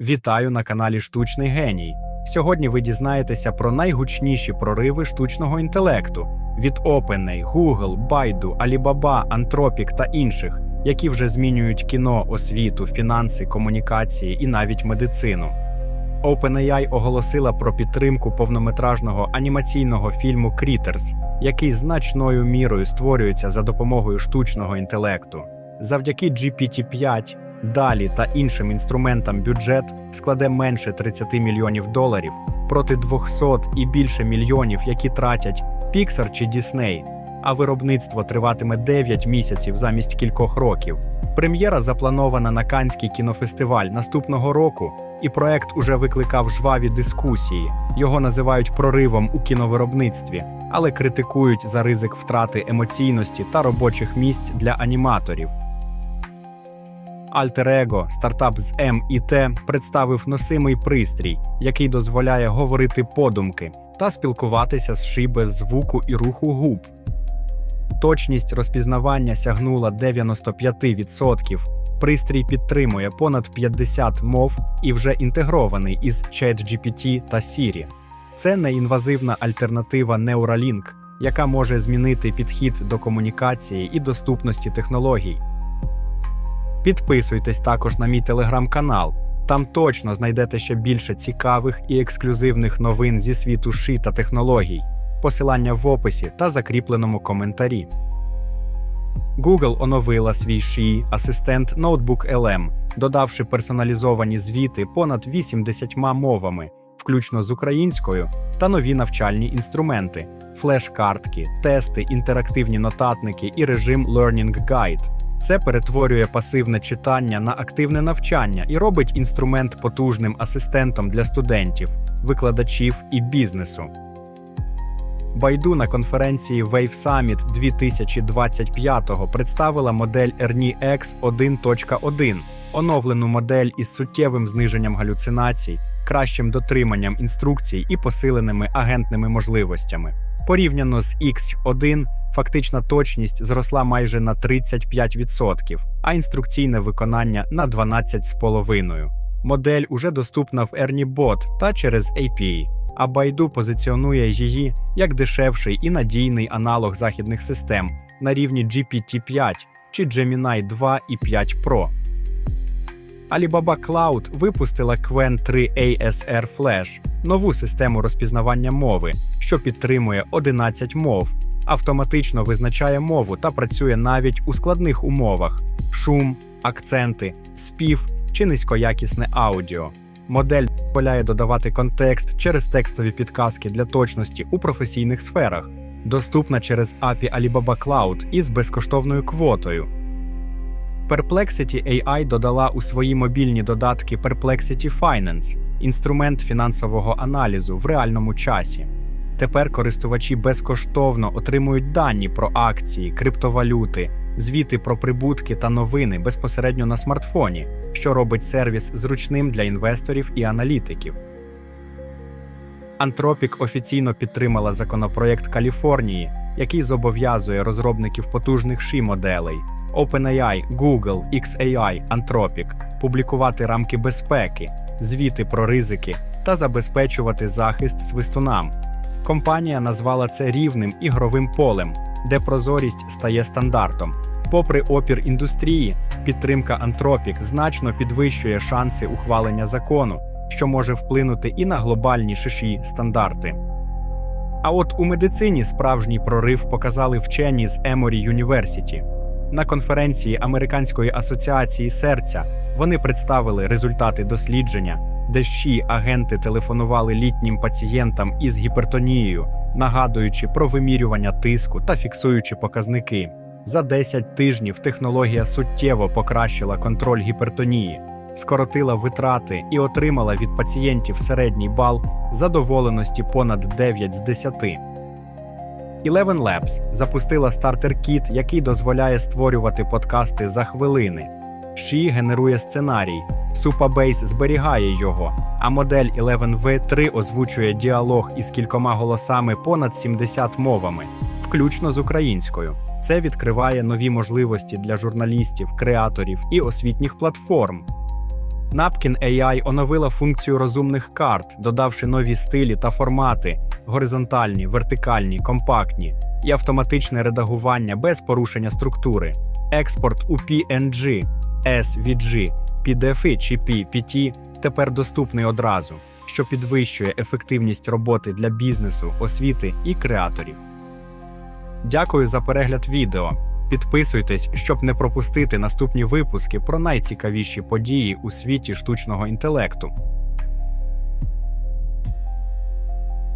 Вітаю на каналі Штучний Геній. Сьогодні ви дізнаєтеся про найгучніші прориви штучного інтелекту від OpenAI, Google, Baidu, Alibaba, Anthropic та інших, які вже змінюють кіно, освіту, фінанси, комунікації і навіть медицину. OpenAI оголосила про підтримку повнометражного анімаційного фільму Critters, який значною мірою створюється за допомогою штучного інтелекту. Завдяки GPT-5 Далі та іншим інструментам бюджет складе менше 30 мільйонів доларів проти 200 і більше мільйонів, які тратять Pixar чи Disney, а виробництво триватиме 9 місяців замість кількох років. Прем'єра запланована на Канський кінофестиваль наступного року, і проект уже викликав жваві дискусії. Його називають проривом у кіновиробництві, але критикують за ризик втрати емоційності та робочих місць для аніматорів. AlterEgo, стартап з М і Т, представив носимий пристрій, який дозволяє говорити подумки та спілкуватися з ши без звуку і руху губ. Точність розпізнавання сягнула 95%. Пристрій підтримує понад 50 мов і вже інтегрований із ChatGPT та Siri. Це неінвазивна альтернатива Neuralink, яка може змінити підхід до комунікації і доступності технологій. Підписуйтесь також на мій телеграм-канал. Там точно знайдете ще більше цікавих і ексклюзивних новин зі світу ши та технологій. Посилання в описі та закріпленому коментарі. Google оновила свій ши асистент Notebook LM, додавши персоналізовані звіти понад 80 мовами, включно з українською, та нові навчальні інструменти, флеш-картки, тести, інтерактивні нотатники і режим Learning Guide. Це перетворює пасивне читання на активне навчання і робить інструмент потужним асистентом для студентів, викладачів і бізнесу. Байду на конференції Wave Summit 2025 представила модель Ernie X 1.1, оновлену модель із суттєвим зниженням галюцинацій, кращим дотриманням інструкцій і посиленими агентними можливостями. Порівняно з X1, фактична точність зросла майже на 35%, а інструкційне виконання на 12,5%. Модель уже доступна в ErnieBot та через API, а Baidu позиціонує її як дешевший і надійний аналог західних систем на рівні GPT-5 чи Gemini 2 і 5 Pro. Alibaba Cloud випустила Qwen 3 ASR Flash, нову систему розпізнавання мови, що підтримує 11 мов, автоматично визначає мову та працює навіть у складних умовах: шум, акценти, спів чи низькоякісне аудіо. Модель дозволяє додавати контекст через текстові підказки для точності у професійних сферах, доступна через API Alibaba Cloud із безкоштовною квотою. Perplexity AI додала у свої мобільні додатки Perplexity Finance, інструмент фінансового аналізу в реальному часі. Тепер користувачі безкоштовно отримують дані про акції, криптовалюти, звіти про прибутки та новини безпосередньо на смартфоні, що робить сервіс зручним для інвесторів і аналітиків. Anthropic офіційно підтримала законопроєкт Каліфорнії, який зобов'язує розробників потужних ши моделей OpenAI, Google, XAI, Anthropic публікувати рамки безпеки, звіти про ризики та забезпечувати захист свистунам. Компанія назвала це рівним ігровим полем, де прозорість стає стандартом. Попри опір індустрії, підтримка Anthropic значно підвищує шанси ухвалення закону, що може вплинути і на глобальні шиші стандарти. А от у медицині справжній прорив показали вчені з Emory University. На конференції Американської асоціації серця вони представили результати дослідження, де щі агенти телефонували літнім пацієнтам із гіпертонією, нагадуючи про вимірювання тиску та фіксуючи показники. За 10 тижнів технологія суттєво покращила контроль гіпертонії, скоротила витрати і отримала від пацієнтів середній бал задоволеності понад 9 з 10. Eleven Labs запустила стартер-кіт, який дозволяє створювати подкасти за хвилини. Ші генерує сценарій, Supabase зберігає його, а модель 11V3 озвучує діалог із кількома голосами понад 70 мовами, включно з українською. Це відкриває нові можливості для журналістів, креаторів і освітніх платформ. Napkin AI оновила функцію розумних карт, додавши нові стилі та формати: горизонтальні, вертикальні, компактні і автоматичне редагування без порушення структури, експорт у PNG, SVG, PDF чи PPT тепер доступний одразу, що підвищує ефективність роботи для бізнесу, освіти і креаторів. Дякую за перегляд відео. Підписуйтесь, щоб не пропустити наступні випуски про найцікавіші події у світі штучного інтелекту.